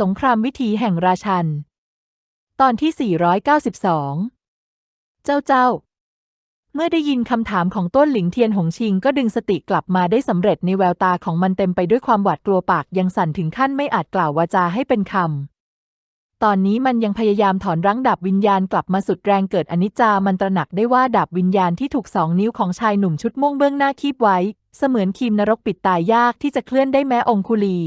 สงครามวิถีแห่งราชัน ตอนที่ 492 เจ้าเจ้า เมื่อได้ยินคำถามของต้นหลิงเทียนหงชิงก็ดึงสติกลับมาได้สำเร็จในแววตาของมันเต็มไปด้วยความหวาดกลัวปากยังสั่นถึงขั้นไม่อาจกล่าววาจาให้เป็นคำ ตอนนี้มันยังพยายามถอนรั้งดาบวิญญาณกลับมาสุดแรงเกิดอนิจจามันตระหนักได้ว่าดาบวิญญาณที่ถูกสองนิ้วของชายหนุ่มชุดม่วงเบื้องหน้าคีบไว้ เสมือนคีมนรกปิดตายยากที่จะเคลื่อนได้แม้องคุลี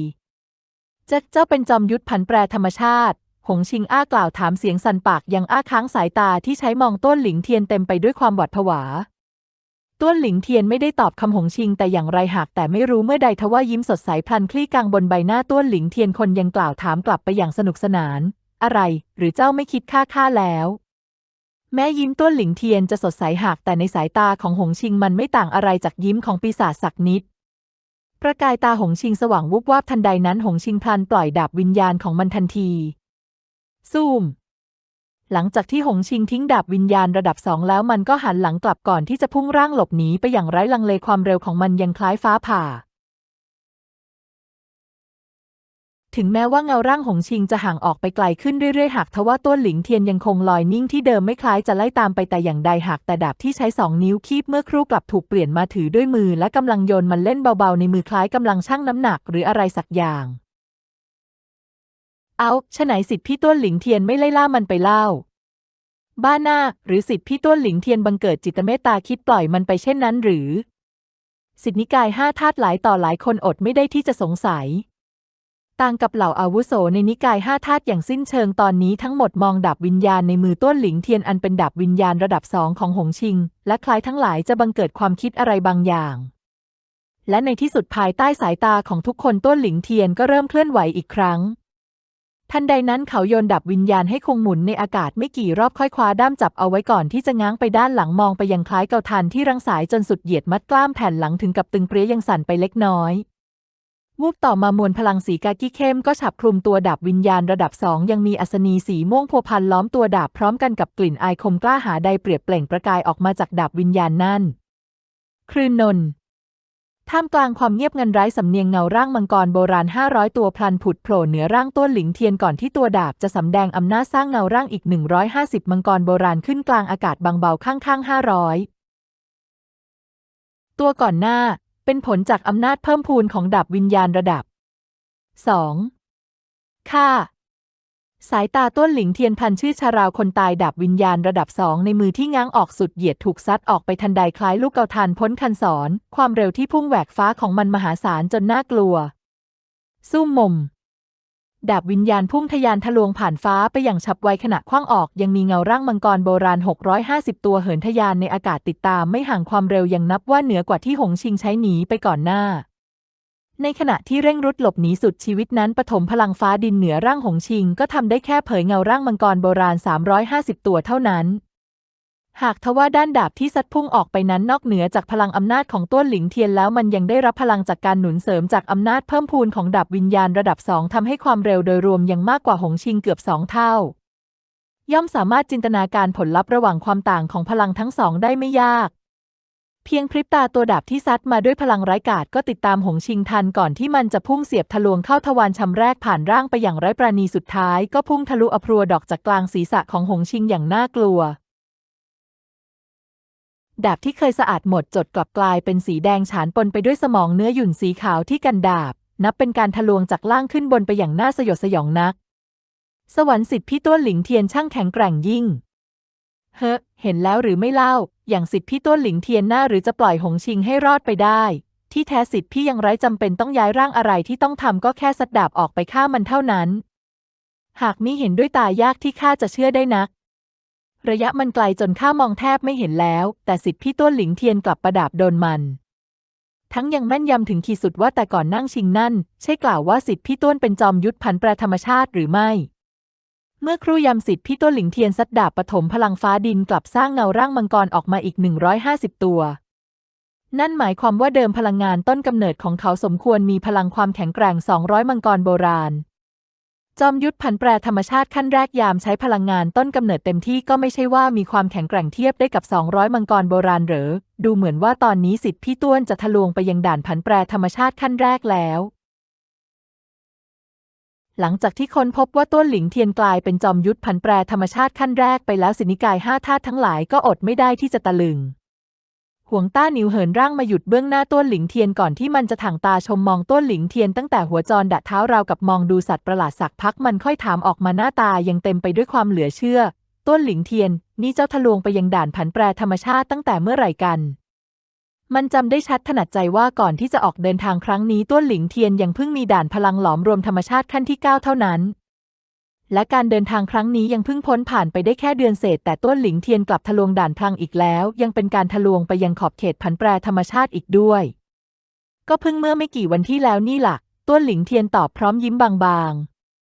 เจ้าเจ้าเป็นจอมยุทธผันแปรธรรมชาติ หงชิงอ้ากล่าวถามเสียงสั่นปากยังอ้าค้างสายตาที่ใช้มองต้นหลิงเทียนเต็มไปด้วยความหวาดผวา ต้นหลิงเทียนไม่ได้ตอบคำหงชิงแต่อย่างไรหากแต่ไม่รู้เมื่อใดทว่ายิ้มสดใสพลันคลี่กลางบนใบหน้าต้นหลิงเทียนคนยังกล่าวถามกลับไปอย่างสนุกสนาน อะไร หรือเจ้าไม่คิดค่าค่าแล้วแม้ยิ้มต้นหลิงเทียนจะสดใสหากแต่ในสายตาของหงชิงมันไม่ต่างอะไรจากยิ้มของปีศาจสักนิด ประกายตาหงชิงสว่างวุบวาบทันใดนั้นหงชิงพลันปล่อยดาบวิญญาณของมันทันที ซูม หลังจากที่หงชิงทิ้งดาบวิญญาณระดับสองแล้วมันก็หันหลังกลับก่อนที่จะพุ่งร่างหลบหนีไปอย่างไร้ลังเลความเร็วของมันยังคล้ายฟ้าผ่า ถึงแม้ว่าเงาร่างหงชิงจะห่างออกไปไกลขึ้นเรื่อยๆ หากทว่าต้นหลิงเทียนยังคงลอยนิ่งที่เดิมไม่คล้ายจะไล่ตามไปแต่อย่างใดหากแต่ดาบที่ใช้สองนิ้วคีบเมื่อครู่กลับถูกเปลี่ยนมาถือด้วยมือและกำลังโยนมันเล่นเบาๆในมือคล้ายกำลังชั่งน้ำหนักหรืออะไรสักอย่าง เอาฉะไหนสิทธิพี่ต้นหลิงเทียนไม่ไล่ล่ามันไปเล่า บ้าหน้า หรือสิทธิพี่ต้นหลิงเทียนบังเกิดจิตเมตตาคิดปล่อยมันไปเช่นนั้นหรือ สิทธินิกายห้าธาตุหลายต่อหลายคนอดไม่ได้ที่จะสงสัย ต่างกับเหล่าอาวุโสในนิกายห้าธาตุอย่างสิ้นเชิงตอนนี้ทั้งหมดมองดาบวิญญาณในมือต้นหลิงเทียนอันเป็นดาบวิญญาณระดับสองของหงชิง และคล้ายทั้งหลายจะบังเกิดความคิดอะไรบางอย่าง และในที่สุดภายใต้สายตาของทุกคนต้นหลิงเทียนก็เริ่มเคลื่อนไหวอีกครั้ง ทันใดนั้นเขาโยนดับวิญญาณให้คงหมุนในอากาศไม่กี่รอบค่อยคว้าด้ามจับเอาไว้ก่อนที่จะง้างไปด้านหลังมองไปยังคล้ายเกาทันที่รังสายจนสุดเหยียดมัดกล้ามแผ่นหลังถึงกับตึงเปรี้ยยังสั่นไปเล็กน้อย วูบต่อมามวลพลังสีกากิเข้มก็ฉับคลุมตัวดาบวิญญาณระดับสองยังมีอัศนีสีม่วงพัวพันล้อมตัวดาบพร้อมกันกับกลิ่นอายคมกล้าหาใดเปรียบเปล่งประกายออกมาจากดาบวิญญาณนั่นครืนนนท์ท่ามกลางความเงียบงันไร้สำเนียงเงาร่างมังกรโบราณ 500 ตัวพลันผุดโผล่เหนือร่างต้นหลิงเทียนก่อนที่ตัวดาบจะสำแดงอำนาจสร้างเงาร่างอีก 150 มังกรโบราณขึ้นกลางอากาศบางเบาข้างๆ 500 ตัวก่อนหน้า เป็นผลจากอำนาจเพิ่มพูนของดาบวิญญาณระดับ 2. ค่า สายตาต้นหลิงเทียนพันชื่อชาราวคนตายดับวิญญาณระดับสองในมือที่ง้างออกสุดเหยียดถูกซัดออกไปทันใดคล้ายลูกเกาทานพ้นคันศรความเร็วที่พุ่งแหวกฟ้าของมันมหาศาลจนน่ากลัว สู้มม ดาบวิญญาณพุ่งทะยานทะลวงผ่านฟ้าไปอย่างฉับไวขณะคว้างออก ยังมีเงาร่างมังกรโบราณ 650 ตัวเหินทะยานในอากาศติดตามไม่ห่างความเร็วยังนับว่าเหนือกว่าที่หงชิงใช้หนีไปก่อนหน้า ในขณะที่เร่งรุดหลบหนีสุดชีวิตนั้นปฐมพลังฟ้าดินเหนือร่างหงชิง ก็ทำได้แค่เผยเงาร่างมังกรโบราณ 350 ตัวเท่านั้น หากทว่าด้านดาบที่ซัดพุ่งออกไปนั้นนอกเหนือจากพลังอำนาจของต้วนหลิงเทียนแล้วมันยังได้รับพลังจากการหนุนเสริมจากอำนาจเพิ่มพูนของดาบวิญญาณระดับสองทำให้ความเร็วโดยรวมยังมากกว่าหงชิงเกือบสองเท่า ย่อมสามารถจินตนาการผลลัพธ์ระหว่างความต่างของพลังทั้งสองได้ไม่ยาก เพียงพริบตาตัวดาบที่ซัดมาด้วยพลังไร้กาจก็ติดตามหงชิงทันก่อนที่มันจะพุ่งเสียบทะลวงเข้าทวารชำแรกผ่านร่างไปอย่างไร้ปราณีสุดท้าย ก็พุ่งทะลุอพรัวดอกจากกลางศีรษะของหงชิงอย่างน่ากลัว ดาบที่เคยสะอาดหมดจดกลับกลายเป็นสีแดงฉานปนไปด้วยสมองเนื้อหยุ่นสีขาวที่กันดาบ นับเป็นการทะลวงจากล่างขึ้นบนไปอย่างน่าสยดสยองนัก สวรรค์สิทธิ์พี่ต้วนหลิงเทียนช่างแข็งแกร่งยิ่ง เฮ้เห็นแล้วหรือไม่เล่า อย่างสิทธิ์พี่ต้วนหลิงเทียนหน้าหรือจะปล่อยหงชิงให้รอดไปได้ ที่แท้สิทธิ์พี่ยังไร้จำเป็นต้องย้ายร่างอะไรที่ต้องทำก็แค่สัดดาบออกไปฆ่ามันเท่านั้น หากมิเห็นด้วยตายากที่ข้าจะเชื่อได้นัก ระยะมันไกลจนข้ามองแทบไม่เห็นแล้ว แต่สิทธิพี่ต้วนหลิงเทียนกลับประดาบโดนมัน ทั้งยังแม่นยำถึงขีดสุดว่าแต่ก่อนนั่งชิงนั่น ใช่กล่าวว่าสิทธิพี่ต้วนเป็นจอมยุทธผันแปรธรรมชาติหรือไม่ เมื่อครู่ยำสิทธิพี่ต้วนหลิงเทียนซัดดาบปฐมพลังฟ้าดินกลับสร้างเงาร่างมังกรออกมาอีก 150 ตัว นั่นหมายความว่าเดิมพลังงานต้นกำเนิดของเขาสมควรมีพลังความแข็งแกร่ง 200 มังกรโบราณ จอมยุทธผันแปรธรรมชาติขั้นแรกยามใช้พลังงานต้นกำเนิดเต็มที่ก็ไม่ใช่ว่ามีความแข็งแกร่งเทียบได้กับ 200 มังกรโบราณเหรอ ดูเหมือนว่าตอนนี้สิทธิ์พี่ต้วนจะทะลวงไปยังด่านผันแปรธรรมชาติขั้นแรกแล้ว หลังจากที่ค้นพบว่าต้นหลิงเทียนกลายเป็นจอมยุทธผันแปรธรรมชาติขั้นแรกไปแล้วสินิกายห้าธาตุทั้งหลายก็อดไม่ได้ที่จะตะลึง ห่วงต้าหนิวเหินร่างมาหยุดเบื้องหน้าต้นหลิงเทียนก่อนที่มันจะถ่างตาชมมองต้นหลิงเทียนตั้งแต่หัวจรดะเท้าราวกับมองดูสัตว์ประหลาดสักพักมันค่อยถามออกมาหน้าตายังเต็มไปด้วยความเหลือเชื่อ ต้นหลิงเทียน นี่เจ้าทะลวงไปยังด่านผันแปรธรรมชาติตั้งแต่เมื่อไหร่กัน มันจำได้ชัดถนัดใจว่าก่อนที่จะออกเดินทางครั้งนี้ต้นหลิงเทียนยังเพิ่งมีด่านพลังหลอมรวมธรรมชาติขั้นที่9เท่านั้น และการเดินทางครั้งนี้ยังเพิ่งพ้นผ่านไปได้แค่เดือนเศษ แต่ต้นหลิงเทียนกลับทะลวงด่านพลังอีกแล้ว ยังเป็นการทะลวงไปยังขอบเขตผันแปรธรรมชาติอีกด้วย ก็เพิ่งเมื่อไม่กี่วันที่แล้วนี่หล่ะต้นหลิงเทียนตอบพร้อมยิ้มบาง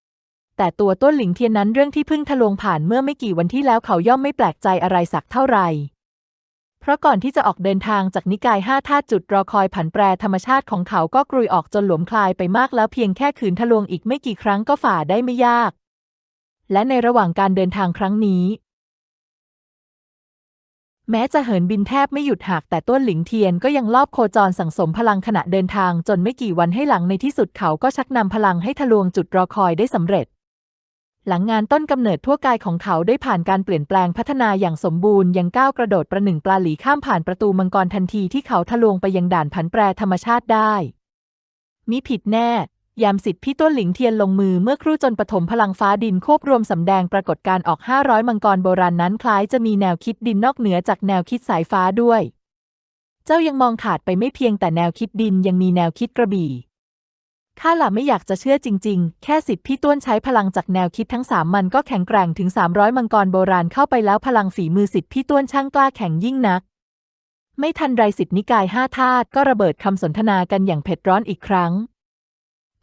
ๆ แต่ตัวต้นหลิงเทียนนั้นเรื่องที่เพิ่งทะลวงผ่านเมื่อไม่กี่วันที่แล้วเขาย่อมไม่แปลกใจอะไรสักเท่าไหร่เพราะก่อนที่จะออกเดินทางจากนิกายห้าธาตุจุดรอคอยผันแปรธรรมชาติของเขาก็กรุยออกจนหลวมคลายไปมากแล้วเพียงแค่ขืนทะลวงอีกไม่กี่ครั้งก็ฝ่าได้ไม่ยาก และในระหว่างการเดินทางครั้งนี้ แม้จะเหินบินแทบไม่หยุดหักแต่ต้นหลิงเทียนก็ยังลอบโคจรสั่งสมพลังขณะเดินทางจนไม่กี่วันให้หลังในที่สุดเขาก็ชักนำพลังให้ทะลวงจุดรอคอยได้สำเร็จ หลังงานต้นกำเนิดทั่วกายของเขาได้ผ่านการเปลี่ยนแปลงพัฒนาอย่างสมบูรณ์ยังก้าวกระโดดประหนึ่งปลาหลีข้ามผ่านประตูมังกรทันทีที่เขาทะลวงไปยังด่านผันแปรธรรมชาติได้มิผิดแน่ ยามสิทธิ์พี่ต้นหลิงเทียนลงมือเมื่อครู่จนปฐมพลังฟ้าดินควบรวมสำแดงปรากฏการออก 500 มังกรโบราณนั้นคล้ายจะมีแนวคิดดินนอกเหนือจากแนวคิดสายฟ้าด้วย เจ้ายังมองขาดไปไม่เพียงแต่แนวคิดดินยังมีแนวคิดกระบี่ข้าหล่ะไม่อยากจะเชื่อจริง ๆ แค่สิทธิ์พี่ต้วนใช้พลังจากแนวคิดทั้งสามมันก็แข็งแกร่งถึง 300 มังกรโบราณเข้าไปแล้วพลังฝีมือสิทธิ์พี่ต้วนช่างกล้าแข็งยิ่งนัก ไม่ทันไรสิทธินิกายห้าธาตุก็ระเบิดคำสนทนากันอย่างเผ็ดร้อนอีกครั้ง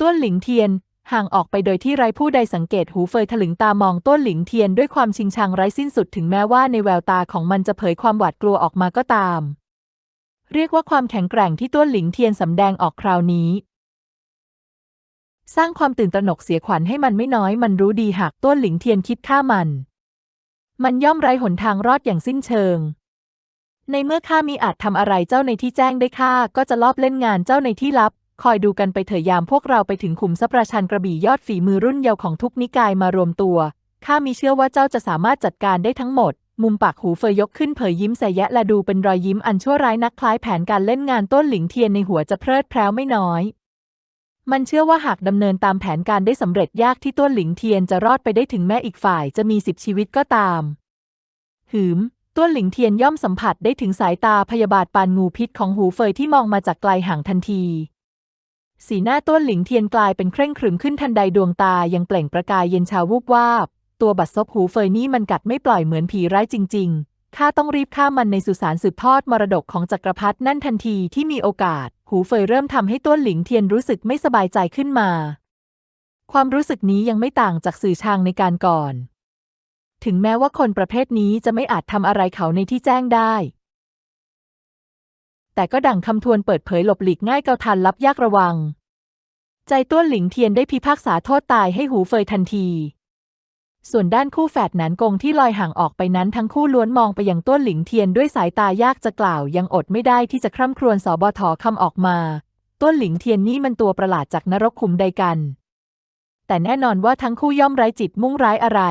ต้วนหลิงเทียน ห่างออกไปโดยที่ไร้ผู้ใดสังเกตหูเฟยถลึงตามองต้นหลิงเทียนด้วยความชิงชังไร้สิ้นสุดถึงแม้ว่าในแววตาของมันจะเผยความหวาดกลัวออกมาก็ตาม เรียกว่าความแข็งแกร่งที่ต้นหลิงเทียนสำแดงออกคราวนี้ สร้างความตื่นตระหนกเสียขวัญให้มันไม่น้อยมันรู้ดีหากต้นหลิงเทียนคิดฆ่ามัน มันย่อมไร้หนทางรอดอย่างสิ้นเชิงในเมื่อข้ามีอาจทำอะไรเจ้าในที่แจ้งได้ข้าก็จะลอบเล่นงานเจ้าในที่ลับ คอยดูกันไปเถอะยามพวกเราไปถึงขุมทรัพย์ราชันกระบี่ยอดฝีมือรุ่นเยาว์ของทุกนิกายมารวมตัว ข้ามีเชื่อว่าเจ้าจะสามารถจัดการได้ทั้งหมด มุมปากหูเฟยยกขึ้นเผยยิ้มแสยะและดูเป็นรอยยิ้มอันชั่วร้ายนักคล้ายแผนการเล่นงานต้นหลิงเทียนในหัวจะเพลิดเพล้วไม่น้อย มันเชื่อว่าหากดำเนินตามแผนการได้สำเร็จยากที่ต้นหลิงเทียนจะรอดไปได้ถึงแม้อีกฝ่ายจะมีสิบชีวิตก็ตาม หืมต้นหลิงเทียนย่อมสัมผัสได้ถึงสายตาพยาบาทปานงูพิษของหูเฟยที่มองมาจากไกลห่างทันที สีหน้าต้นหลิงเทียนกลายเป็นเคร่งขรึมขึ้นทันใดดวงตายังเปล่งประกายเย็นชาวูบวาบ ตัวบัดซบหูเฟยนี่มันกัดไม่ปล่อยเหมือนผีร้ายจริง ๆ ข้าต้องรีบฆ่ามันในสุสานสืบทอดมรดกของจักรพรรดินั่นทันทีที่มีโอกาส หูเฟยเริ่มทำให้ต้นหลิงเทียนรู้สึกไม่สบายใจขึ้นมา ความรู้สึกนี้ยังไม่ต่างจากสื่อชางในการก่อน ถึงแม้ว่าคนประเภทนี้จะไม่อาจทำอะไรเขาในที่แจ้งได้ แต่ก็ดั่งคำทวนเปิดเผยหลบหลีกง่ายเกาทันลับยากระวัง ใจต้วนหลิงเทียนได้พิพากษาโทษตายให้หูเฟยทันที ส่วนด้านคู่แฝดหนานกงที่ลอยห่างออกไปนั้นทั้งคู่ล้วนมองไปยังต้วนหลิงเทียนด้วยสายตายากจะกล่าว ยังอดไม่ได้ที่จะคร่ำครวญสบทคำออกมา ต้วนหลิงเทียนนี่มันตัวประหลาดจากนรกขุมใดกัน แต่แน่นอนว่าทั้งคู่ย่อมไร้จิตมุ่งร้ายอะไร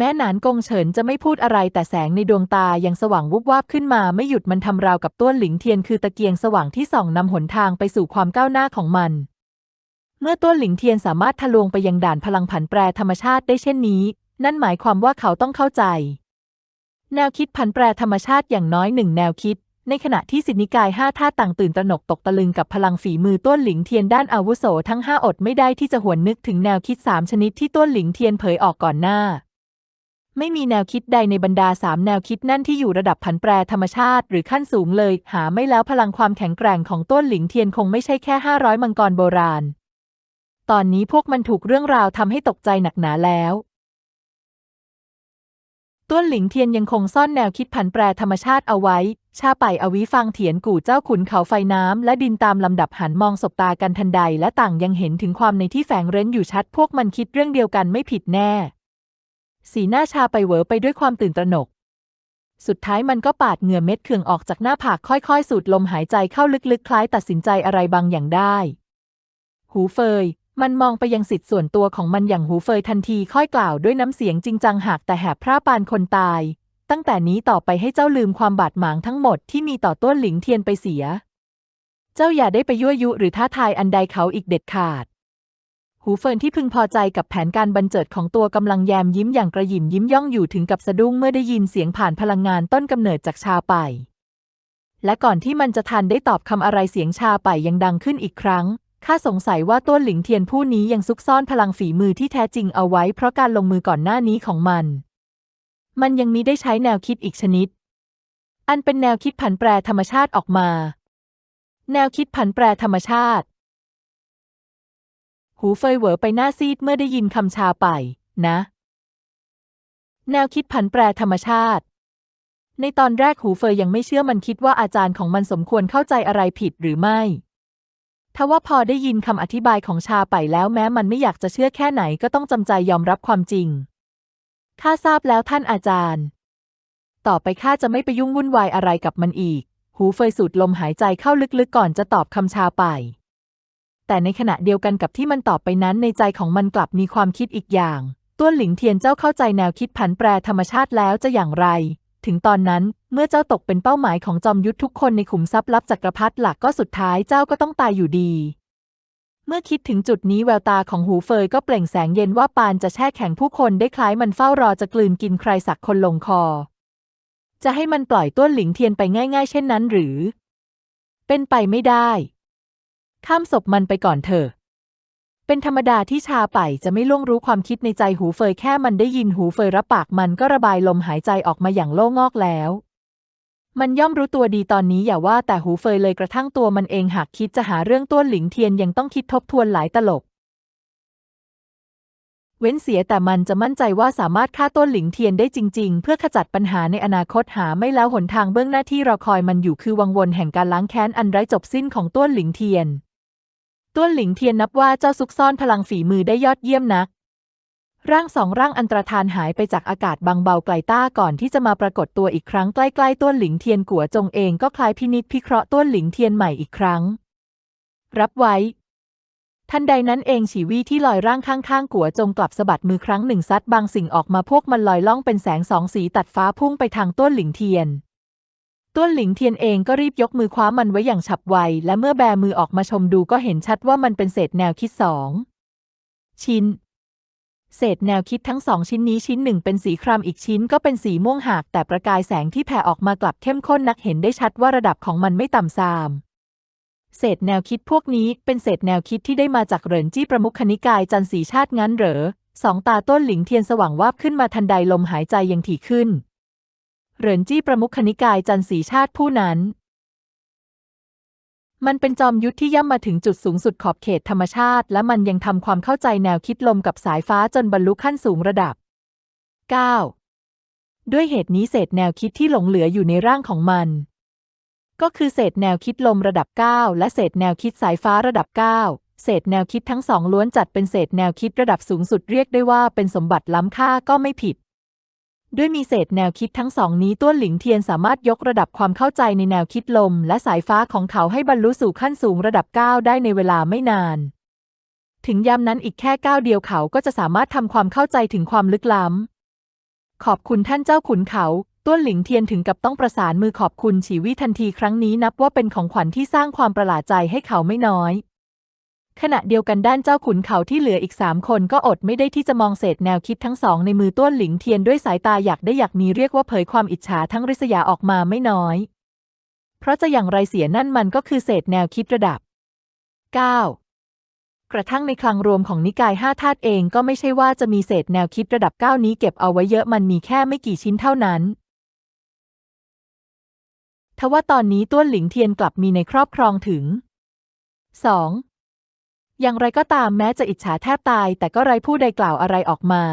แม้หนานกงเฉินจะไม่พูดอะไรแต่แสงในดวงตายังสว่างวุบวาบขึ้นมาไม่หยุดมันทำราวกับต้วนหลิงเทียนคือตะเกียงสว่างที่ส่องนำหนทางไปสู่ความก้าวหน้าของมัน เมื่อต้วนหลิงเทียนสามารถทะลวงไปยังด่านพลังผันแปรธรรมชาติได้เช่นนี้ นั่นหมายความว่าเขาต้องเข้าใจ แนวคิดผันแปรธรรมชาติอย่างน้อยหนึ่งแนวคิด ในขณะที่สินิกายห้าท่าต่างตื่นตระหนกตกตะลึงกับพลังฝีมือต้วนหลิงเทียนด้านอาวุโสทั้งห้าอดไม่ได้ที่จะหวนนึกถึงแนวคิดสามชนิดที่ต้วนหลิงเทียนเผยออกก่อนหน้า ไม่มีแนวคิดใดในบรรดาสามแนวคิดนั่นที่อยู่ระดับผันแปรธรรมชาติ หรือขั้นสูงเลย หาไม่แล้วพลังความแข็งแกร่งของต้นหลิงเทียนคงไม่ใช่แค่ห้าร้อยมังกรโบราณ ตอนนี้พวกมันถูกเรื่องราวทำให้ตกใจหนักหนาแล้วต้วนหลิงเทียนยังคงซ่อนแนวคิดผันแปรธรรมชาติเอาไว้ ชาไปอวิฟังเถียนกู่เจ้าขุนเขาไฟน้ำและดินตามลำดับหันมองสบตากันทันใด และต่างยังเห็นถึงความในที่แฝงเร้นอยู่ชัด พวกมันคิดเรื่องเดียวกันไม่ผิดแน่ สีหน้าชาไปเหวอไปด้วยความตื่นตระหนก สุดท้ายมันก็ปาดเหงื่อเม็ดเคืองออกจากหน้าผากค่อยๆ สูดลมหายใจเข้าลึกๆ คล้ายตัดสินใจอะไรบางอย่างได้ หูเฟย มันมองไปยังสิทธิ์ส่วนตัวของมันอย่างหูเฟยทันทีค่อยกล่าวด้วยน้ำเสียงจริงจังหากแต่แหบพร่าปานคนตาย ตั้งแต่นี้ต่อไปให้เจ้าลืมความบาดหมางทั้งหมดที่มีต่อต้วนหลิงเทียนไปเสีย เจ้าอย่าได้ไปยั่วยุหรือท้าทายอันใดเขาอีกเด็ดขาด หูเฟินที่พึงพอใจกับแผนการบันเจิดของตัวกำลังแยมยิ้มอย่างกระหยิมยิ้มย่องอยู่ถึงกับสะดุ้งเมื่อได้ยินเสียงผ่านพลังงานต้นกำเนิดจากชาไป และก่อนที่มันจะทันได้ตอบคำอะไรเสียงชาไปยังดังขึ้นอีกครั้งข้าสงสัยว่าต้นหลิงเทียนผู้นี้ยังซุกซ่อนพลังฝีมือที่แท้จริงเอาไว้เพราะการลงมือก่อนหน้านี้ของมัน มันยังมีได้ใช้แนวคิดอีกชนิด อันเป็นแนวคิดผันแปรธรรมชาติออกมา แนวคิดผันแปรธรรมชาติ หูเฟยเหวอไปหน้าซีดเมื่อได้ยินคำชาไป นะ แนวคิดผันแปรธรรมชาติ ในตอนแรกหูเฟยยังไม่เชื่อมันคิดว่าอาจารย์ของมันสมควรเข้าใจอะไรผิดหรือไม่ทว่าพอได้ยินคำอธิบายของชาไปแล้วแม้มันไม่อยากจะเชื่อแค่ไหนก็ต้องจำใจยอมรับความจริง ข้าทราบแล้วท่านอาจารย์ ต่อไปข้าจะไม่ไปยุ่งวุ่นวายอะไรกับมันอีก หูเฟยสูดลมหายใจเข้าลึกๆก่อนจะตอบคำชาไป แต่ในขณะเดียวกันกับที่มันตอบไปนั้นในใจของมันกลับมีความคิดอีกอย่างต้วนหลิงเทียนเจ้าเข้าใจแนวคิดผันแปรธรรมชาติแล้วจะอย่างไร ถึงตอนนั้นเมื่อเจ้าตกเป็นเป้าหมายของจอมยุทธทุกคนในขุมทรัพย์ลับจักรพรรดิหลักก็สุดท้ายเจ้าก็ต้องตายอยู่ดี เมื่อคิดถึงจุดนี้แววตาของหูเฟยก็เปล่งแสงเย็นว่าปานจะแช่แข็งผู้คนได้คล้ายมันเฝ้ารอจะกลืนกินใครสักคนลงคอ จะให้มันปล่อยต้วนหลิงเทียนไปง่าย ๆ เช่นนั้นหรือ เป็นไปไม่ได้ ข้ามศพมันไปก่อนเถอะ เป็นธรรมดาที่ชาไปจะไม่ล่วงรู้ความคิดในใจหูเฟยแค่มันได้ยินหูเฟยรับปากมันก็ระบายลมหายใจออกมาอย่างโล่งอกแล้ว มันย่อมรู้ตัวดีตอนนี้อย่าว่าแต่หูเฟยเลยกระทั่งตัวมันเองหากคิดจะหาเรื่องต้วนหลิงเทียนยังต้องคิดทบทวนหลายตลบเว้นเสียแต่มันจะมั่นใจว่าสามารถฆ่าต้นหลิงเทียนได้จริง ๆ เพื่อขจัดปัญหาในอนาคตหาไม่แล้วหนทางเบื้องหน้าที่รอคอยมันอยู่คือวังวนแห่งการล้างแค้นอันไร้จบสิ้นของต้นหลิงเทียน ต้นหลิงเทียนนับว่าเจ้าซุกซ่อนพลังฝีมือได้ยอดเยี่ยมนัก ร่างสองร่างอันตรธานหายไปจากอากาศบางเบาไกลต้าก่อนที่จะมาปรากฏตัวอีกครั้งใกล้ๆต้นหลิงเทียนกัวจงเองก็คล้ายพินิจพิเคราะห์ต้นหลิงเทียนใหม่อีกครั้ง รับไว้ทันใดนั้นเองฉีวี่ที่ลอยร่างข้างๆกัวจงกลับสะบัดมือครั้งหนึ่งซัดบางสิ่งออกมาพวกมันลอยล่องเป็นแสงสองสีตัดฟ้าพุ่งไปทางต้นหลิงเทียน ต้นหลิงเทียนเองก็รีบยกมือคว้ามันไว้อย่างฉับไว และเมื่อแบมือออกมาชมดูก็เห็นชัดว่ามันเป็นเศษแนวคิดสองชิ้น เศษแนวคิดทั้งสองชิ้นนี้ชิ้นหนึ่งเป็นสีครามอีกชิ้นก็เป็นสีม่วงหาก แต่ประกายแสงที่แผ่ออกมากลับเข้มข้นนักเห็นได้ชัดว่าระดับของมันไม่ต่ำซามเศษแนวคิดพวกนี้เป็นเศษแนวคิดที่ได้มาจากเหรินจี้ประมุขคณิกายจันสีชาติงั้นเหรอ สองตาต้นหลิงเทียนสว่างวาบขึ้นมาทันใดลมหายใจยังถี่ขึ้น เหรินจี้ประมุขคณิกายจันสีชาติผู้นั้น มันเป็นจอมยุทธที่ย่ำมาถึงจุดสูงสุดขอบเขตธรรมชาติ และมันยังทำความเข้าใจแนวคิดลมกับสายฟ้าจนบรรลุขั้นสูงระดับ 9. ด้วยเหตุนี้เศษแนวคิดที่หลงเหลืออยู่ในร่างของมัน ก็คือเศษแนวคิดลมระดับ 9 และเศษแนวคิดสายฟ้าระดับ 9 เศษแนวคิดทั้งสองล้วนจัดเป็นเศษแนวคิดระดับสูงสุดเรียกได้ว่าเป็นสมบัติล้ำค่าก็ไม่ผิด ด้วยมีเศษแนวคิดทั้งสองนี้ต้วนหลิงเทียนสามารถยกระดับความเข้าใจในแนวคิดลม และสายฟ้าของเขาให้บรรลุสู่ขั้นสูงระดับ 9 ได้ในเวลาไม่นาน ถึงยามนั้นอีกแค่ก้าวเดียวเขาก็จะสามารถทำความเข้าใจถึงความลึกล้ำ ขอบคุณท่านเจ้าขุนเขาต้วนหลิงเทียนถึงกับต้องประสานมือขอบคุณฉีวิทันทีครั้งนี้นับว่าเป็นของขวัญที่สร้างความประหลาดใจให้เขาไม่น้อย ขณะเดียวกันด้านเจ้าขุนเขาที่เหลืออีกสามคนก็อดไม่ได้ที่จะมองเศษแนวคิดทั้งสองในมือต้วนหลิงเทียนด้วยสายตาอยากได้อยากมีเรียกว่าเผยความอิจฉาทั้งริษยาออกมาไม่น้อย เพราะจะอย่างไรเสียนั่นมันก็คือเศษแนวคิดระดับ 9 กระทั่งในคลังรวมของนิกายห้าธาตุเองก็ไม่ใช่ว่าจะมีเศษแนวคิดระดับ 9 นี้เก็บเอาไว้เยอะมันมีแค่ไม่กี่ชิ้นเท่านั้นทว่าตอนนี้ต้วนหลิงเทียนกลับมีในครอบครองถึง 2. อย่างไรก็ตามแม้จะอิจฉาแทบตาย แต่ก็ไร้ผู้ใดกล่าวอะไรออกมา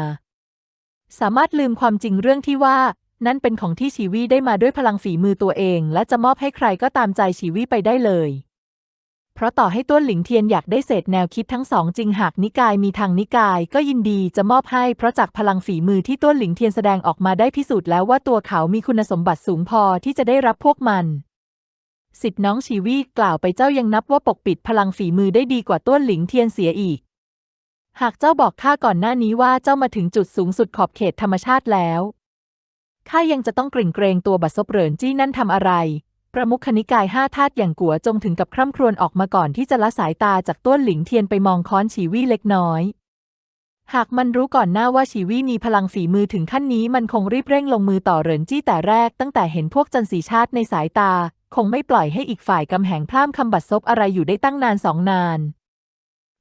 สามารถลืมความจริงเรื่องที่ว่า นั่นเป็นของที่ชีวีได้มาด้วยพลังฝีมือตัวเอง และจะมอบให้ใครก็ตามใจชีวีไปได้เลย เพราะต่อให้ต้วนหลิงเทียนอยากได้เศษแนวคิดทั้งสองจริงหากนิกายมีทางนิกายก็ยินดีจะมอบให้ เพราะจากพลังฝีมือที่ต้วนหลิงเทียนแสดงออกมาได้พิสูจน์แล้วว่าตัวเขามีคุณสมบัติสูงพอที่จะได้รับพวกมัน สิทธิ์น้องชีวีกล่าวไปเจ้ายังนับว่าปกปิดพลังฝีมือได้ดีกว่าต้วนหลิงเทียนเสียอีก หากเจ้าบอกข้าก่อนหน้านี้ว่าเจ้ามาถึงจุดสูงสุดขอบเขตธรรมชาติแล้วข้ายังจะต้องกริ่งเกรงตัวบัดซบเหรินจี้นั่นทำอะไร ประมุขนิกายห้าธาตุอย่างกัวจงถึงกับคร่ำครวญออกมาก่อนที่จะละสายตาจากต้วนหลิงเทียนไปมองค้อนฉีวี่เล็กน้อย หากมันรู้ก่อนหน้าว่าฉีวี่มีพลังฝีมือถึงขั้นนี้มันคงรีบเร่งลงมือต่อเหรินจี้แต่แรกตั้งแต่เห็นพวกจันสีชาติในสายตา คงไม่ปล่อยให้อีกฝ่ายกำแหงพร่ามคำบัดซบอะไรอยู่ได้ตั้งนานสองนาน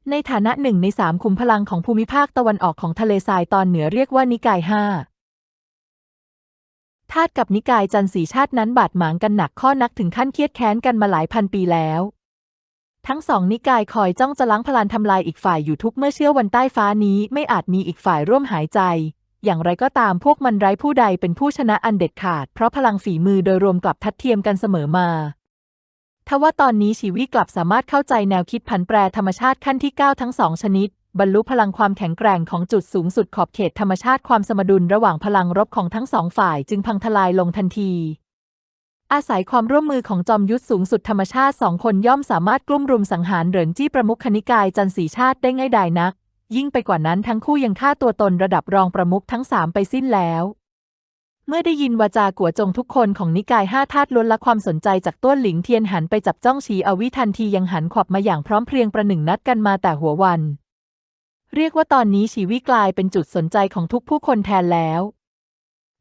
ในฐานะหนึ่งในสามคุมพลังของภูมิภาคตะวันออกของทะเลทรายตอนเหนือเรียกว่านิกายห้าทาสกับนิกายจันสีชาตินั้นบาดหมางกันหนักข้อนักถึงขั้นเครียดแค้นกันมาหลายพันปีแล้ว ทั้งสองนิกายคอยจ้องจะล้างพลานทำลายอีกฝ่ายอยู่ทุกเมื่อเชื่อวันใต้ฟ้านี้ไม่อาจมีอีกฝ่ายร่วมหายใจ อย่างไรก็ตามพวกมันไร้ผู้ใดเป็นผู้ชนะอันเด็ดขาด เพราะพลังฝีมือโดยรวมกลับทัดเทียมกันเสมอมาทว่าตอนนี้ชีวิกลับสามารถเข้าใจแนวคิดผันแปรธรรมชาติขั้นที่ 9 ทั้งสองชนิด บรรลุพลังความแข็งแกร่งของจุดสูงสุดขอบเขตธรรมชาติความสมดุลระหว่างพลังรบของทั้งสองฝ่ายจึงพังทลายลงทันที อาศัยความร่วมมือของจอมยุทธสูงสุดธรรมชาติสองคนย่อมสามารถกลุ่มรุมสังหารเหรินจี้ประมุขคณิกายจันสีชาติได้ง่ายดายนัก ยิ่งไปกว่านั้นทั้งคู่ยังฆ่าตัวตนระดับรองประมุขทั้งสามไปสิ้นแล้ว เมื่อได้ยินวาจากัวจงทุกคนของนิกายห้าธาตุล้วนละความสนใจจากต้วนหลิงเทียนหันไปจับจ้องชีอวิทันทียังหันขวับมาอย่างพร้อมเพรียงประหนึ่งนัดกันมาแต่หัววัน เรียกว่าตอนนี้ชีวิกลายเป็นจุดสนใจของทุกผู้คนแทนแล้ว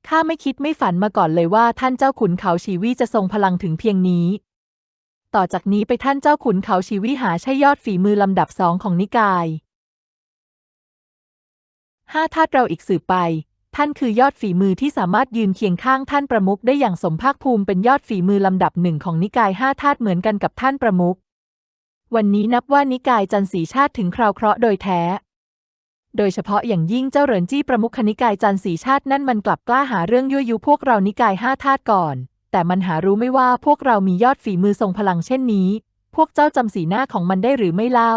ข้าไม่คิดไม่ฝันมาก่อนเลยว่าท่านเจ้าขุนเขาชีวีจะทรงพลังถึงเพียงนี้ ต่อจากนี้ไปท่านเจ้าขุนเขาชีวีหาใช่ยอดฝีมือลำดับสองของนิกาย ห้าธาตุเราอีกสืบไป ท่านคือยอดฝีมือที่สามารถยืนเคียงข้างท่านประมุขได้อย่างสมภาคภูมิเป็นยอดฝีมือลำดับหนึ่งของนิกายห้าธาตุเหมือนกันกับท่านประมุขวันนี้นับว่านิกายจันสีชาติถึงคราวเคราะห์โดยแท้ โดยเฉพาะอย่างยิ่งเจ้าเหรินจี้ประมุขคณิกายจันสีชาตินั่นมันกลับกล้าหาเรื่องยั่วยุพวกเรานิกายห้าธาตุก่อน แต่มันหารู้ไม่ว่าพวกเรามียอดฝีมือทรงพลังเช่นนี้ พวกเจ้าจำสีหน้าของมันได้หรือไม่เล่า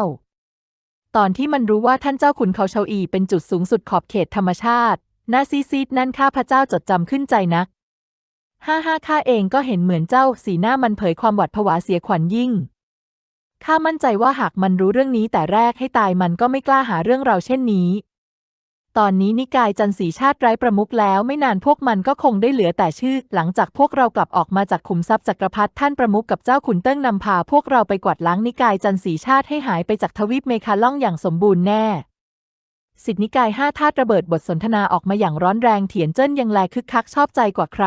ตอนที่มันรู้ว่าท่านเจ้าขุนเขาเชาอีเป็นจุดสูงสุดขอบเขตธรรมชาติหน้าซีซีดนั่นข้าพระเจ้าจดจำขึ้นใจนัก ห้าห้าข้าเองก็เห็นเหมือนเจ้าสีหน้ามันเผยความหวาดผวาเสียขวัญยิ่ง ข้ามั่นใจว่าหากมันรู้เรื่องนี้แต่แรกให้ตายมันก็ไม่กล้าหาเรื่องเราเช่นนี้ ตอนนี้นิกายจันสีชาติไร้ประมุขแล้วไม่นานพวกมันก็คงได้เหลือแต่ชื่อ หลังจากพวกเรากลับออกมาจากขุมทรัพย์จักรพรรดิท่านประมุขกับเจ้าขุนเติ้งนำพาพวกเราไปกวาดล้างนิกายจันสีชาติให้หายไปจากทวีปเมคาล่องอย่างสมบูรณ์แน่สิทธินิกายห้าธาตุระเบิดบทสนทนาออกมาอย่างร้อนแรงเถียนเจิ้นยังแลคึกคักชอบใจกว่าใคร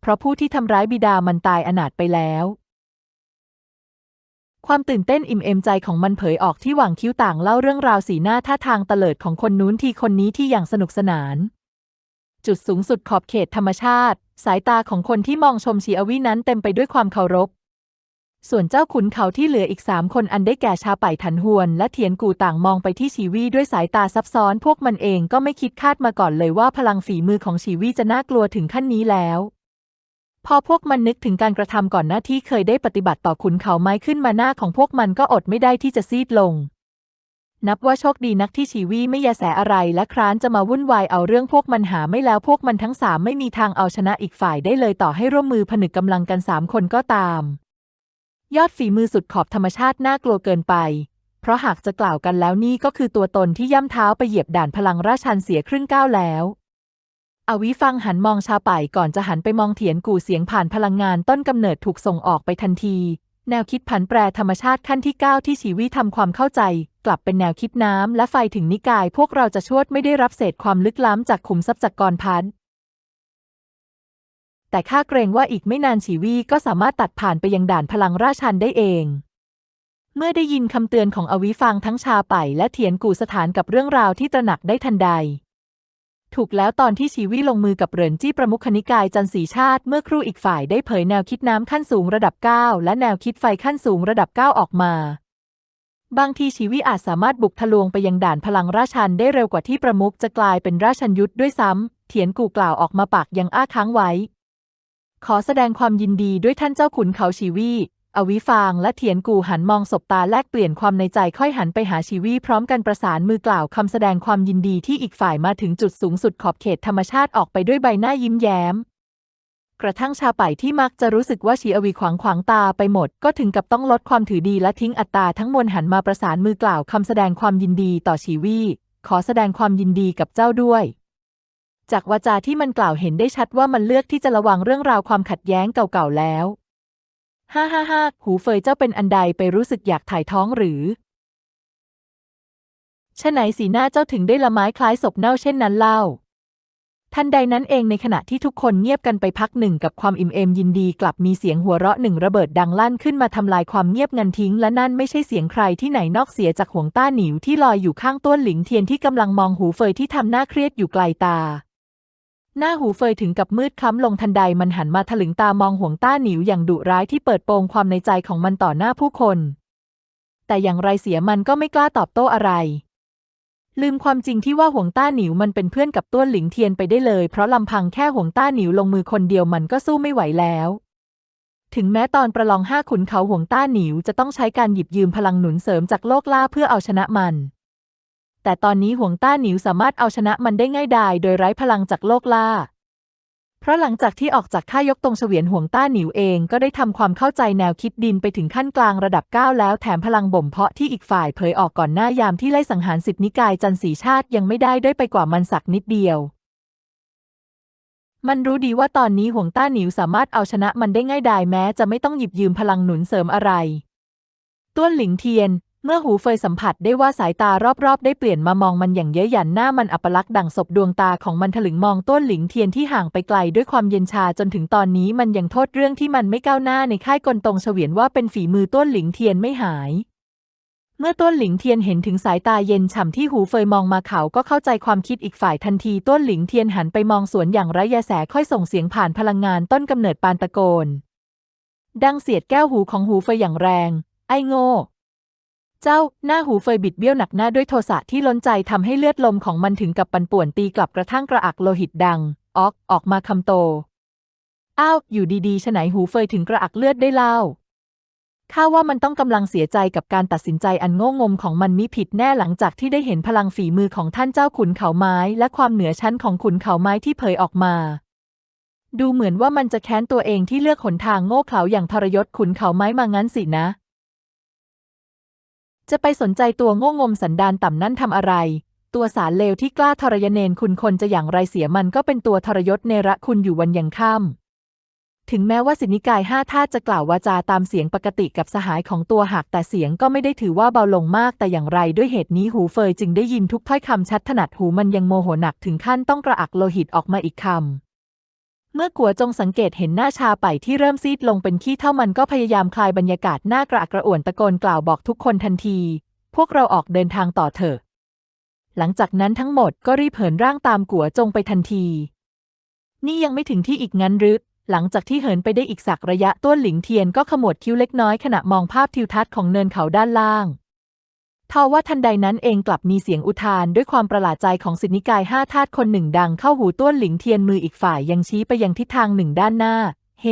เพราะผู้ที่ทำร้ายบิดามันตายอนาถไปแล้ว ความตื่นเต้นอิ่มเอมใจของมันเผยออกที่หว่างคิ้วต่างเล่าเรื่องราวสีหน้าท่าทางเตลิดของคนนู้นทีคนนี้ที่อย่างสนุกสนาน จุดสูงสุดขอบเขตธรรมชาติ สายตาของคนที่มองชมชีอวินั้นเต็มไปด้วยความเคารพ ส่วนเจ้าขุนเขาที่เหลืออีกสามคนอันได้แก่ชาไปถันหวน และเทียนกูต่างมองไปที่ชีวีด้วยสายตาซับซ้อน พวกมันเองก็ไม่คิดคาดมาก่อนเลยว่าพลังฝีมือของชีวีจะน่ากลัวถึงขั้นนี้แล้ว พอพวกมันนึกถึงการกระทำก่อนหน้าที่เคยได้ปฏิบัติต่อขุนเขาไม้ขึ้นมาหน้าของพวกมันก็อดไม่ได้ที่จะซีดลง นับว่าโชคดีนักที่ชีวีไม่ยาแสอะไรและคร้านจะมาวุ่นวายเอาเรื่องพวกมันหาไม่แล้วพวกมันทั้งสามไม่มีทางเอาชนะอีกฝ่ายได้เลยต่อให้ร่วมมือผนึกกำลังกันสามคนก็ตาม ยอดฝีมือสุดขอบธรรมชาติน่ากลัวเกินไป เพราะหากจะกล่าวกันแล้วนี่ก็คือตัวตนที่ย่ำเท้าไปเหยียบด่านพลังราชันเสียครึ่งก้าวแล้ว อวิฟังหันมองชาไปก่อนจะหันไปมองเถียนกูเสียงผ่านพลังงานต้นกำเนิดถูกส่งออกไปทันที แนวคิดผันแปรธรรมชาติขั้นที่ 9 ที่ชีวิทำความเข้าใจ กลับเป็นแนวคิดน้ำและไฟถึงนิกาย พวกเราจะชวดไม่ได้รับเศษความลึกล้ำจากขุมทรัพย์จักรพันแต่ข้าเกรงว่าอีกไม่นานชีวีก็สามารถตัดผ่านไปยังด่านพลังราชันได้เอง เมื่อได้ยินคำเตือนของอวิฟังทั้งชาไปและเถียนกูสถานกับเรื่องราวที่ตระหนักได้ทันใด ถูกแล้วตอนที่ชีวีลงมือกับเหรินจี้ประมุขคณิกายจันสีชาติเมื่อครู่อีกฝ่ายได้เผยแนวคิดน้ำขั้นสูงระดับ 9 และแนวคิดไฟขั้นสูงระดับ 9 ออกมาบางทีชีวิอาจสามารถบุกทะลวงไปยังด่านพลังราชันได้เร็วกว่าที่ประมุขจะกลายเป็นราชันยุทธด้วยซ้ำ เถียนกูกล่าวออกมาปากยังอ้าค้างไว้ ขอแสดงความยินดีด้วยท่านเจ้าขุนเขาชีวี อวิฟางและเถียนกูหันมองสบตาแลกเปลี่ยนความในใจค่อยหันไปหาชีวีพร้อมกันประสานมือกล่าวคำแสดงความยินดีที่อีกฝ่ายมาถึงจุดสูงสุดขอบเขตธรรมชาติออกไปด้วยใบหน้ายิ้มแย้ม กระทั่งชาไปที่มักจะรู้สึกว่าชีอวีขวางขวางตาไปหมด ก็ถึงกับต้องลดความถือดีและทิ้งอัตตาทั้งมวลหันมาประสานมือกล่าวคำแสดงความยินดีต่อชีวีขอแสดงความยินดีกับเจ้าด้วยจากวาจาที่มันกล่าวเห็นได้ชัดว่ามันเลือกที่จะระวังเรื่องราวความขัดแย้งเก่าๆแล้ว ฮ่าฮ่าฮ่าหูเฟยเจ้าเป็นอันใดไปรู้สึกอยากถ่ายท้องหรือชะไหนสีหน้าเจ้าถึงได้ละไม้คล้ายศพเน่าเช่นนั้นเล่า ทันใดนั้นเองในขณะที่ทุกคนเงียบกันไปพักหนึ่งกับความอิ่มเอมยินดีกลับมีเสียงหัวเราะหนึ่งระเบิดดังลั่นขึ้นมาทำลายความเงียบงันทิ้ง และนั่นไม่ใช่เสียงใครที่ไหนนอกเสียจากห่วงต้าหนิวที่ลอยอยู่ข้างต้นหลิงเทียนที่กำลังมองหูเฟยที่ทำหน้าเครียดอยู่ไกลตา หน้าหูเฟยถึงกับมืดคล้ำลงทันใดมันหันมาถลึงตามองห่วงต้าหนิวอย่างดุร้ายที่เปิดโปงความในใจของมันต่อหน้าผู้คน แต่อย่างไรเสียมันก็ไม่กล้าตอบโต้อะไร ลืมความจริงที่ว่าห่วงต้าหนิวมันเป็นเพื่อนกับต้วนหลิงเทียนไปได้เลย เพราะลำพังแค่ห่วงต้าหนิวลงมือคนเดียวมันก็สู้ไม่ไหวแล้ว ถึงแม้ตอนประลองห้าขุนเขาห่วงต้าหนิวจะต้องใช้การหยิบยืมพลังหนุนเสริมจากโลกล่าเพื่อเอาชนะมัน แต่ตอนนี้ห่วงต้าหนิวสามารถเอาชนะมันได้ง่ายดายโดยไร้พลังจากโลกล่า เพราะหลังจากที่ออกจากค่ายกตรงเฉวียนห่วงต้าหนิวเองก็ได้ทำความเข้าใจแนวคิดดินไปถึงขั้นกลางระดับ 9 แล้วแถมพลังบ่มเพาะที่อีกฝ่ายเผยออกก่อนหน้ายามที่ไล่สังหารสิบนิกายจันสีชาติยังไม่ได้ด้วยไปกว่ามันสักนิดเดียวมันรู้ดีว่าตอนนี้ห่วงต้าหนิวสามารถเอาชนะมันได้ง่ายดายแม้จะไม่ต้องหยิบยืมพลังหนุนเสริมอะไร ต้วนหลิงเทียน เมื่อหูเฟยสัมผัสได้ว่าสายตารอบๆ ได้เปลี่ยนมามองมันอย่างเย้ยหยันหน้ามันอัปลักษณ์ดั่งศพดวงตาของมันถลึงมองต้นหลิงเทียนที่ห่างไปไกลด้วยความเย็นชาจนถึงตอนนี้มันยังโทษเรื่องที่มันไม่ก้าวหน้าในค่ายกลตรงเฉวียนว่าเป็นฝีมือต้นหลิงเทียนไม่หาย เมื่อต้นหลิงเทียนเห็นถึงสายตาเย็นฉ่ำที่หูเฟยมองมาเขาก็เข้าใจความคิดอีกฝ่ายทันทีต้นหลิงเทียนหันไปมองสวนอย่างไร้ยแสค่อยส่งเสียงผ่านพลังงานต้นกำเนิดปานตะโกน ดังเสียดแก้วหูของหูเฟยอย่างแรง ไอ้โง่ เจ้า หน้าหูเฟยบิดเบี้ยวหนักหน้าด้วยโทสะที่ล้นใจทำให้เลือดลมของมันถึงกับปันป่วนตีกลับกระทั่งกระอักโลหิตดัง ออก ออกมาคำโต อ้าว อยู่ดีๆฉไหนหูเฟยถึงกระอักเลือดได้เล่าข้าว่ามันต้องกำลังเสียใจกับการตัดสินใจอันโง่งมของมันมิผิดแน่หลังจากที่ได้เห็นพลังฝีมือของท่านเจ้าขุนเขาไม้ และความเหนือชั้นของขุนเขาไม้ที่เผยออกมา ดูเหมือนว่ามันจะแค้นตัวเองที่เลือกหนทางโง่เขลาอย่างทรยศขุนเขาไม้มางั้นสินะ จะไปสนใจตัวโง่งมสันดานต่ำนั่นทำอะไร ตัวสารเลวที่กล้าทรยเนนคุณคนจะอย่างไรเสียมันก็เป็นตัวทรยศเนระคุณอยู่วันยังค่ำถึงแม้ว่าสินิกายห้าท่าจะกล่าววาจาตามเสียงปกติกับสหายของตัวหักแต่เสียงก็ไม่ได้ถือว่าเบาลงมากแต่อย่างไรด้วยเหตุนี้หูเฟยจึงได้ยินทุกถ้อยคำชัดถนัดหูมันยังโมโหหนักถึงขั้นต้องกระอักโลหิตออกมาอีกคำ เมื่อกัวจงสังเกตเห็นหน้าชาไปที่เริ่มซีดลงเป็นขี้เท่ามันก็พยายามคลายบรรยากาศหน้ากระอักกระอ่วนตะโกนกล่าวบอกทุกคนทันที พวกเราออกเดินทางต่อเถอะ หลังจากนั้นทั้งหมดก็รีบเหินร่างตามกัวจงไปทันที นี่ยังไม่ถึงที่อีกงั้นหรือหลังจากที่เหินไปได้อีกสักระยะต้นหลิงเทียนก็ขมวดคิ้วเล็กน้อยขณะมองภาพทิวทัศน์ของเนินเขาด้านล่าง ทว่าทันใดนั้นเองกลับมีเสียงอุทานด้วยความประหลาดใจของสิทธินกายห้าทาสคนหนึ่งดังเข้าหูต้วนหลิงเทียนมืออีกฝ่ายยังชี้ไปยังทิศทางหนึ่งด้านหน้า เฮ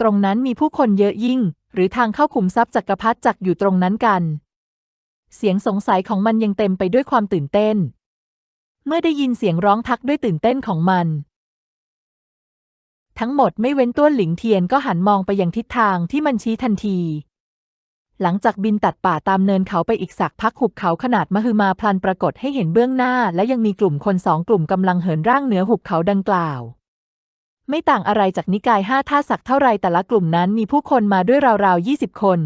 ตรงนั้นมีผู้คนเยอะยิ่ง หรือทางเข้าขุมทรัพย์จักรพรรดิจักอยู่ตรงนั้นกัน เสียงสงสัยของมันยังเต็มไปด้วยความตื่นเต้น เมื่อได้ยินเสียงร้องทักด้วยตื่นเต้นของมัน ทั้งหมดไม่เว้นต้วนหลิงเทียนก็หันมองไปยังทิศทางที่มันชี้ทันที หลังจากบินตัดป่าตามเนินเขาไปอีกสักพักหุบเขาขนาดมหึมาพลันปรากฏให้เห็นเบื้องหน้า และยังมีกลุ่มคนสองกลุ่มกำลังเหินร่างเหนือหุบเขาดังกล่าว ไม่ต่างอะไรจากนิกายห้าท่าสักเท่าไรแต่ละกลุ่มนั้นมีผู้คนมาด้วยราวๆยี่สิบคน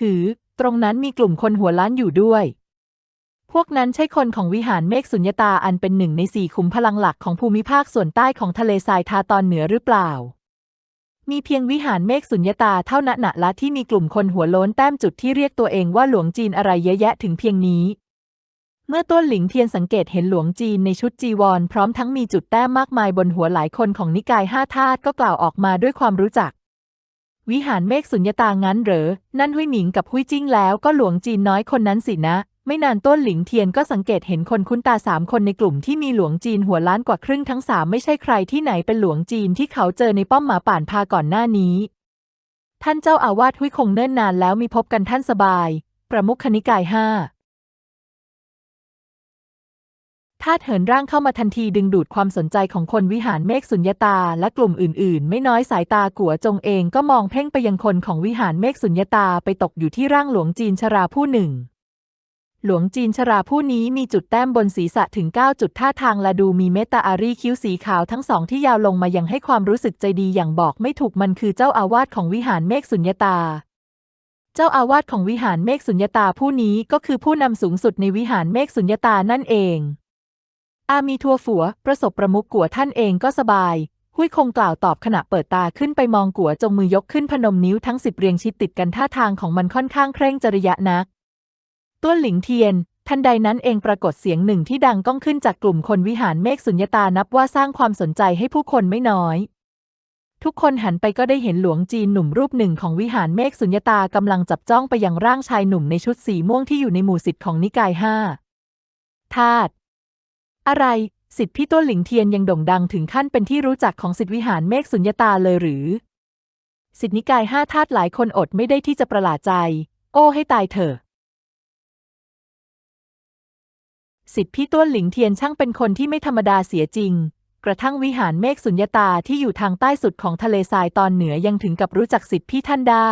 หือ ตรงนั้นมีกลุ่มคนหัวล้านอยู่ด้วย พวกนั้นใช่คนของวิหารเมฆสุญญตาอันเป็นหนึ่งในสี่ขุมพลังหลักของภูมิภาคส่วนใต้ของทะเลทรายทาตอนเหนือหรือเปล่า มีเพียงวิหารเมฆสุญญตาเท่านั้นละที่มีกลุ่มคนหัวโล้นแต้มจุดที่เรียกตัวเองว่าหลวงจีนอะไรเยอะแยะถึงเพียงนี้ เมื่อต้นหลิงเทียนสังเกตเห็นหลวงจีนในชุดจีวร พร้อมทั้งมีจุดแต้มมากมายบนหัวหลายคนของนิกายห้าธาตุก็กล่าวออกมาด้วยความรู้จัก วิหารเมฆสุญญตางั้นเหรอ นั่นหุยหมิงกับหุยจิ้งแล้วก็หลวงจีนน้อยคนนั้นสินะ ไม่นานต้นหลิงเทียนก็สังเกตเห็นคนคุ้นตาสามคนในกลุ่มที่มีหลวงจีนหัวล้านกว่าครึ่งทั้งสามไม่ใช่ใครที่ไหนเป็นหลวงจีนที่เขาเจอในป้อมหมาป่านพาก่อนหน้านี้ ท่านเจ้าอาวาสหุยคงเนิ่นนานแล้วมีพบกันท่านสบาย ประมุขคณิกายห้าธาตุเหินร่างเข้ามาทันทีดึงดูดความสนใจของคนวิหารเมฆสุญญาตาและกลุ่มอื่นๆ ไม่น้อยสายตากัวจงเองก็มองเพ่งไปยังคนของวิหารเมฆสุญญาตาไปตกอยู่ที่ร่างหลวงจีนชราผู้หนึ่ง หลวงจีนชราผู้นี้มีจุดแต้มบนศีรษะถึง 9 จุดท่าทางและดูมีเมตตาอารีคิ้วสีขาวทั้งสองที่ยาวลงมายังให้ความรู้สึกใจดีอย่างบอกไม่ถูกมันคือเจ้าอาวาสของวิหารเมฆสุญญตา เจ้าอาวาสของวิหารเมฆสุญญตาผู้นี้ก็คือผู้นำสูงสุดในวิหารเมฆสุญญตานั่นเอง อามีทัวฝัว ประสบประมุขกัวท่านเองก็สบายหุยคงกล่าวตอบขณะเปิดตาขึ้นไปมองกัวจงมือยกขึ้นพนมนิ้วทั้งสิบเรียงชิดติดกันท่าทางของมันค่อนข้างเคร่งจริยะนัก ต้วนหลิงเทียน ทันใดนั้นเองปรากฏเสียงหนึ่งที่ดังก้องขึ้นจากกลุ่มคนวิหารเมฆสุญญตานับว่าสร้างความสนใจให้ผู้คนไม่น้อย ทุกคนหันไปก็ได้เห็นหลวงจีนหนุ่มรูปหนึ่งของวิหารเมฆสุญญตากำลังจับจ้องไปยังร่างชายหนุ่มในชุดสีม่วงที่อยู่ในหมู่สิทธิ์ของนิกายห้าธาตุอะไรสิทธิ์พี่ต้วนหลิงเทียนยังโด่งดังถึงขั้นเป็นที่รู้จักของสิทธิวิหารเมฆสุญญตาเลยหรือ สิทธินิกายห้าธาตุหลายคนอดไม่ได้ที่จะประหลาดใจ โอ้ให้ตายเถอะ สิทธิพี่ต้วนหลิงเทียนช่างเป็นคนที่ไม่ธรรมดาเสียจริง กระทั่งวิหารเมฆสุญญตาที่อยู่ทางใต้สุดของทะเลทรายตอนเหนือยังถึงกับรู้จักสิทธิพี่ท่านได้